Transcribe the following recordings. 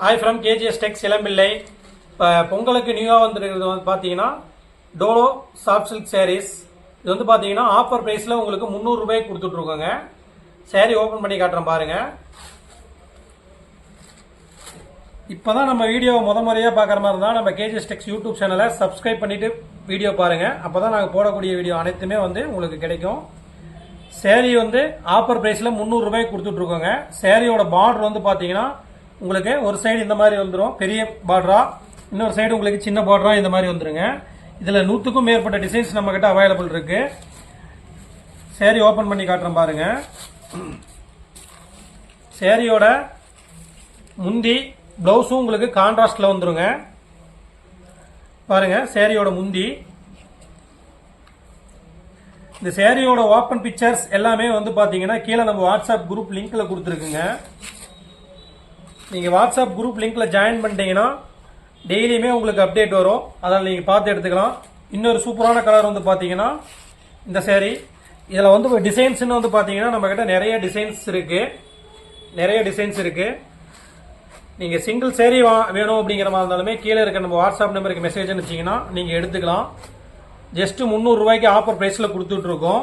Hi from KGS Tex Elampillai இப்போ பொங்கலுக்கு நியூவாக வந்துருக்கிறது வந்து பார்த்தீங்கன்னா டோலோ சாஃப்ட் சில்க் சாரீஸ் இது வந்து பார்த்தீங்கன்னா ஆஃபர் ப்ரைஸில் உங்களுக்கு முந்நூறுரூபாய்க்கு கொடுத்துட்ருக்கோங்க. சேரீ ஓப்பன் பண்ணி காட்டுறேன் பாருங்கள் இப்போ தான் நம்ம வீடியோ முத முறையாக பார்க்குற மாதிரி இருந்தால் நம்ம கேஜிஎஸ் டெக்ஸ் யூடியூப் சேனலை சப்ஸ்கிரைப் பண்ணிவிட்டு வீடியோ பாருங்கள் அப்போ தான் நாங்கள் போடக்கூடிய வீடியோ அனைத்துமே வந்து உங்களுக்கு கிடைக்கும். சேரீ வந்து ஆஃபர் ப்ரைஸில் முந்நூறுரூபாய்க்கு கொடுத்துட்ருக்கோங்க. சேரீயோட பார்டர் வந்து பார்த்தீங்கன்னா உங்களுக்கு ஒரு சைடு இந்த மாதிரி வந்துடும் பெரிய பார்டரா இன்னொரு சைடு உங்களுக்கு சின்ன பார்டரா இந்த மாதிரி வந்துருங்க. இதில் நூற்றுக்கும் மேற்பட்ட டிசைன்ஸ் நம்மக்கிட்ட அவைலபிள் இருக்கு. சேரீ ஓப்பன் பண்ணி காட்டுறேன் பாருங்க. சேரீயோட முந்தி ப்ளவுஸும் உங்களுக்கு கான்ட்ராஸ்டில் வந்துருங்க. பாருங்க சேரீயோட முந்தி. இந்த சேரீயோட ஓப்பன் பிக்சர்ஸ் எல்லாமே வந்து பார்த்தீங்கன்னா கீழே நம்ம வாட்ஸ்அப் குரூப் லிங்கில் கொடுத்துருக்குங்க. நீங்கள் வாட்ஸ்அப் குரூப் லிங்கில் ஜாயின் பண்ணிட்டீங்கன்னா டெய்லியுமே உங்களுக்கு அப்டேட் வரும். அதில் நீங்கள் பார்த்து எடுத்துக்கலாம். இன்னொரு சூப்பரான கலர் வந்து பார்த்தீங்கன்னா இந்த சேரீ இதில் வந்து டிசைன்ஸ்னு வந்து பார்த்தீங்கன்னா நம்ம நிறைய டிசைன்ஸ் இருக்குது நிறைய டிசைன்ஸ் இருக்குது நீங்கள் சிங்கிள் சேரீ வா வேணும் அப்படிங்கிற மாதிரி இருந்தாலுமே கீழே இருக்க நம்ம வாட்ஸ்அப் நம்பருக்கு மெசேஜ்னு வச்சிங்கன்னா நீங்கள் எடுத்துக்கலாம். ஜஸ்ட் முந்நூறுரூவாய்க்கு ஆஃபர் ப்ரைஸில் கொடுத்துட்ருக்கோம்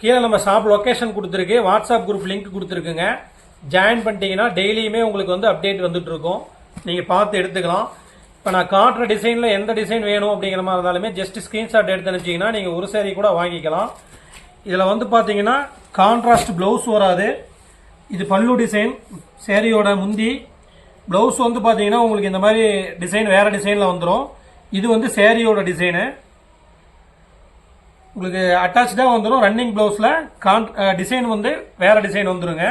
கீழே நம்ம ஷாப் லொக்கேஷன் கொடுத்துருக்கு. வாட்ஸ்அப் குரூப் லிங்க் கொடுத்துருக்குங்க. ஜாயின் பண்ணிட்டீங்கன்னா டெய்லியுமே உங்களுக்கு வந்து அப்டேட் வந்துட்டுருக்கும் நீங்கள் பார்த்து எடுத்துக்கலாம். இப்போ நான் காட்டுற டிசைனில் எந்த டிசைன் வேணும் அப்படிங்கிற மாதிரி இருந்தாலுமே ஜஸ்ட் ஸ்க்ரீன்ஷாட் எடுத்து அனுப்பிச்சிங்கன்னா நீங்கள் ஒரு சேரீ கூட வாங்கிக்கலாம். இதில் வந்து பார்த்தீங்கன்னா கான்ட்ராஸ்ட் ப்ளவுஸ் வராது. இது பல்லு டிசைன் சேரீயோட முந்தி. ப்ளவுஸ் வந்து பார்த்தீங்கன்னா உங்களுக்கு இந்த மாதிரி டிசைன் வேறு டிசைனில் வந்துடும் இது வந்து சேரீயோட டிசைனு உங்களுக்கு அட்டாச்சாக வந்துடும் ரன்னிங் ப்ளவுஸில் கான் டிசைன் வந்து வேறு டிசைன் வந்துருங்க.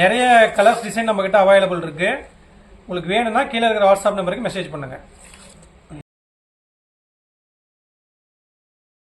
நிறைய கலர்ஸ் டிசைன் நம்மக்கிட்ட அவைலபிள் இருக்குது உங்களுக்கு வேணும்னா கீழே இருக்கிற வாட்ஸ்அப் நம்பருக்கு மெசேஜ் பண்ணுங்கள்